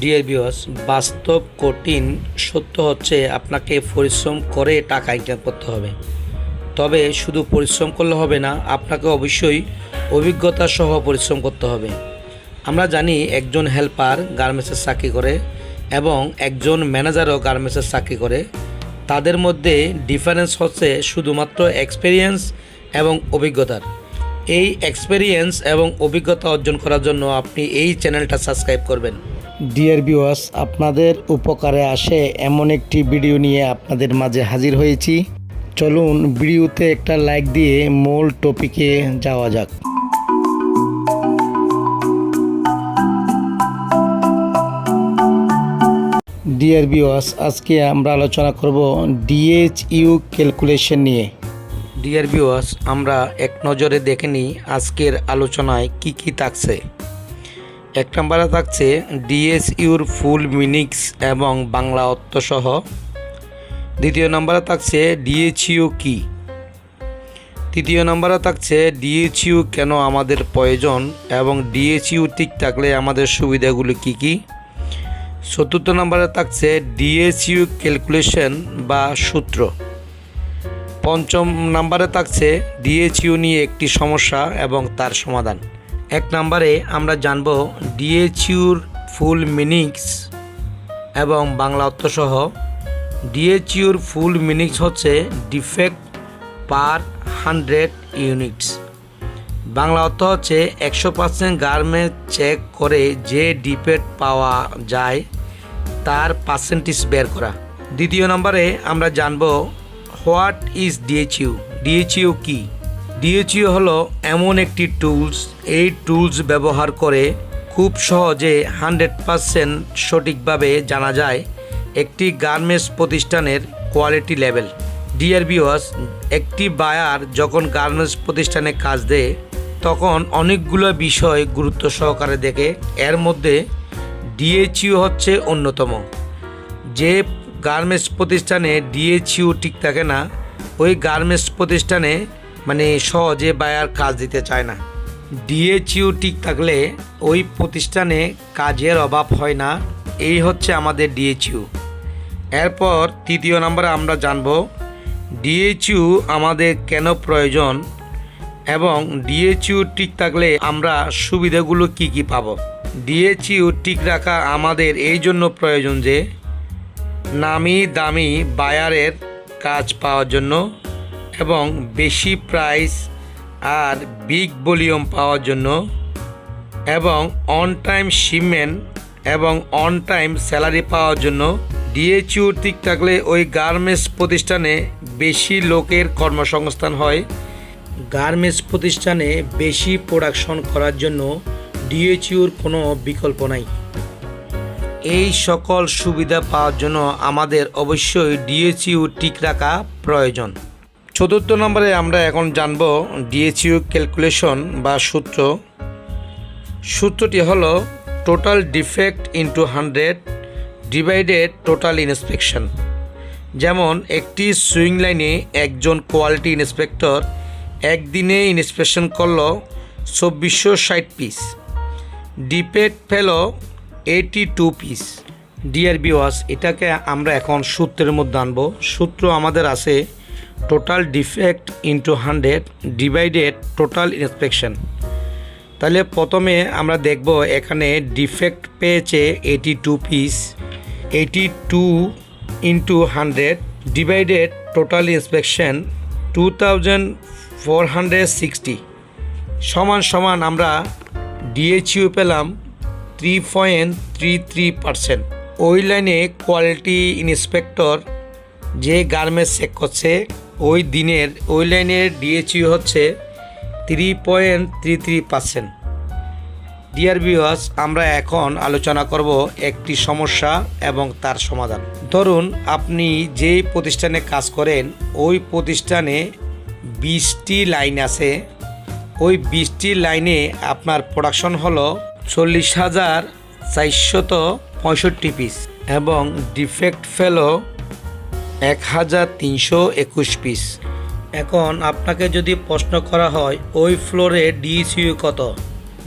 Deer বিওস বাস্তব কঠিন সত্য হচ্ছে আপনাকে পরিশ্রম করে টাকা ইনকাম করতে হবে। তবে শুধু পরিশ্রম করলে হবে না, আপনাকে অবশ্যই অভিজ্ঞতা সহ পরিশ্রম করতে হবে। আমরা জানি একজন হেল্পার গার্মেন্টসের চাকরি করে এবং একজন ম্যানেজারও গার্মেন্টসের চাকরি করে। তাদের মধ্যে ডিফারেন্স হচ্ছে শুধুমাত্র এক্সপিরিয়েন্স এবং অভিজ্ঞতার। এই এক্সপিরিয়েন্স এবং অভিজ্ঞতা অর্জন করার জন্য আপনি এই চ্যানেলটা সাবস্ক্রাইব করবেন। ডিয়ার ভিউয়ার্স আপনাদের উপকারে আসে এমন একটি ভিডিও নিয়ে আপনাদের মাঝে হাজির হয়েছি। চলুন ভিডিওতে একটা লাইক দিয়ে মূল টপিকে যাওয়া যাক। ডিয়ার ভিউয়ার্স আজকে আমরা আলোচনা করব ডিএইচইউ ক্যালকুলেশন নিয়ে। ডিয়ার ভিউয়ার্স আমরা এক নজরে দেখে নিই আজকের আলোচনায় কি কি থাকছে। এক নম্বরে থাকছে ডিএসইউর ফুল মিনিক্স এবং বাংলা অর্থসহ। দ্বিতীয় নম্বরে থাকছে ডিএইচইউ কি? তৃতীয় নম্বরে থাকছে ডিএইচইউ কেন আমাদের প্রয়োজন এবং ডিএইচইউ ঠিক থাকলে আমাদের সুবিধাগুলো কি কি? চতুর্থ নম্বরে থাকছে ডিএসইউ ক্যালকুলেশন বা সূত্র। পঞ্চম নম্বরে থাকছে ডিএইচইউ নিয়ে একটি সমস্যা এবং তার সমাধান। এক নম্বরে আমরা জানব ডিএইচইউর ফুল মিনিংস এবং বাংলা অর্থসহ। ডিএইচইউর ফুল মিনিংস হচ্ছে defect per hundred units. Bangla অর্থ হচ্ছে একশো পার্সেন্ট গার্মেন্ট চেক করে যে ডিফেক্ট পাওয়া যায় তার পার্সেন্টেজ বের করা। দ্বিতীয় নম্বরে আমরা জানব হোয়াট ইজ ডিএইচইউ? ডিএইচইউ কি? ডিএইচইউ হলো এমন একটি টুলস এই টুলস ব্যবহার করে খুব সহজে হান্ড্রেড পারসেন্ট সঠিকভাবে জানা যায় একটি গার্মেন্টস প্রতিষ্ঠানের কোয়ালিটি লেভেল ডিআরবিওস একটি বায়ার যখন গার্মেন্টস প্রতিষ্ঠানে কাজ দেয়, তখন অনেকগুলো বিষয় গুরুত্ব সহকারে দেখে। এর মধ্যে ডিএইচইউ হচ্ছে অন্যতম। যে গার্মেন্টস প্রতিষ্ঠানে ডিএইচইউ ঠিক থাকে না, ওই গার্মেন্টস প্রতিষ্ঠানে মানে সহজে বায়ার কাজ দিতে চায় না। ডিএচইউ ঠিক থাকলে ওই প্রতিষ্ঠানে কাজের অভাব হয় না। এই হচ্ছে আমাদের ডিএচইউ এরপর তৃতীয় নম্বরে আমরা জানব ডিএইচইউ আমাদের কেন প্রয়োজন এবং ডিএইচইউ ঠিক থাকলে আমরা সুবিধাগুলো কি কি পাব? ডিএইচইউ ঠিক রাখা আমাদের এই জন্য প্রয়োজন যে, নামি দামি বায়ারের কাজ পাওয়ার জন্য এবং বেশি প্রাইস আর বিগ ভলিউম পাওয়ার জন্য এবং অন টাইম শিপমেন্ট এবং অন টাইম স্যালারি পাওয়ার জন্য ডিএইচইউ ঠিক থাকলে ওই গার্মেন্টস প্রতিষ্ঠানে বেশি লোকের কর্মসংস্থান হয়। গার্মেন্টস প্রতিষ্ঠানে বেশি প্রোডাকশন করার জন্য ডিএইচইউর কোনো বিকল্প নাই। এই সকল সুবিধা পাওয়ার জন্য আমাদের অবশ্যই ডিএইচইউ ঠিক রাখা প্রয়োজন। চতুর্থ নম্বরে আমরা এখন জানব ডিএইচইউ ক্যালকুলেশন বা সূত্র। সূত্রটি হলো total defect into hundred divided total inspection. যেমন একটি সুইং লাইনে একজন কোয়ালিটি ইন্সপেক্টর একদিনে ইন্সপেকশন করল চব্বিশশো ষাট পিস। ডিপেট ফেলো এইটি টু পিস। ডিআর বিওয়াস এটাকে আমরা এখন সূত্রের মধ্যে আনব। সূত্র আমাদের আছে total defect into hundred divided total inspection তাহলে প্রথমে আমরা দেখব এখানে ডিফেক্ট পেয়েছে eighty two piece eighty two into hundred divided total inspection two thousand four hundred sixty সমান সমান আমরা ডিএইচইউ পেলাম three point three three percent ওই লাইনে কোয়ালিটি ইন্সপেক্টর যে গার্মেন্টস চেক করছে ওই দিনের, ওই লাইনের ডিএচইউ হচ্ছে three point three three percent dear viewers আমরা এখন আলোচনা করব একটি সমস্যা এবং তার সমাধান। ধরুন, আপনি যেই প্রতিষ্ঠানে কাজ করেন, ওই প্রতিষ্ঠানে বিশটি লাইন আছে। ওই বিশটি লাইনে আপনার প্রোডাকশন হলো চল্লিশ হাজার চারশত পঁয়ষট্টি পিস এবং ডিফেক্ট ফেলো এক হাজার তিনশো একুশ পিস। এখন আপনাকে যদি প্রশ্ন করা হয় ওই ফ্লোরে ডিসিউ কত?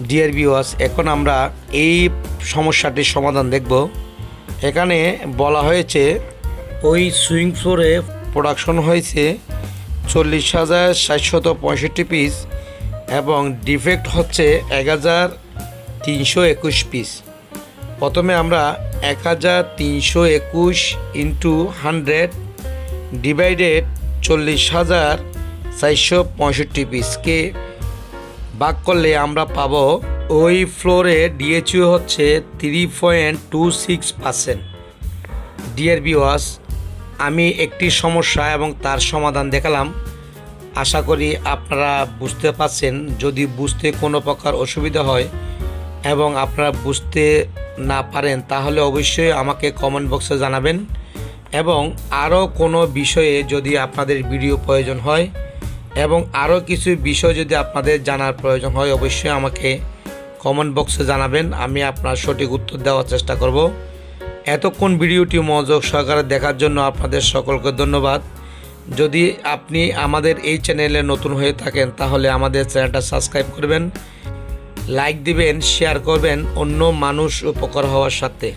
ডিয়ার ভিউয়ার্স এখন আমরা এই সমস্যাটির সমাধান দেখব। এখানে বলা হয়েছে ওই সুইং ফ্লোরে প্রোডাকশন হয়েছে চল্লিশ হাজার সাতশত পঁয়ষট্টি পিস এবং ডিফেক্ট হচ্ছে এক হাজার তিনশো একুশ পিস প্রথমে আমরা এক হাজার তিনশো একুশ ইন্টু হান্ড্রেড ডিভাইডেড চল্লিশ হাজার চারশো পঁয়ষট্টি পিসকে ভাগ করলে আমরা পাবো, ওই ফ্লোরে ডিএচইউ হচ্ছে three point two six percent dear viewers আমি একটি সমস্যা এবং তার সমাধান দেখালাম। আশা করি আপনারা বুঝতে পারছেন। যদি বুঝতে কোনো প্রকার অসুবিধা হয় এবং আপনারা বুঝতে না পারেন, তাহলে অবশ্যই আমাকে কমেন্ট বক্সে জানাবেন। এবং আরও কোনো বিষয়ে যদি আপনাদের ভিডিও প্রয়োজন হয়, এবং আরও কিছু বিষয় যদি আপনাদের জানার প্রয়োজন হয়, অবশ্যই আমাকে কমেন্ট বক্সে জানাবেন। আমি আপনার সঠিক উত্তর দেওয়ার চেষ্টা করব। এতক্ষণ ভিডিওটি মনোযোগ সহকারে দেখার জন্য আপনাদের সকলকে ধন্যবাদ। যদি আপনি আমাদের এই চ্যানেলে নতুন হয়ে থাকেন, তাহলে আমাদের চ্যানেলটা সাবস্ক্রাইব করবেন। লাইক দিবেন শেয়ার করবেন অন্য মানুষ উপকার হওয়ার সাথে।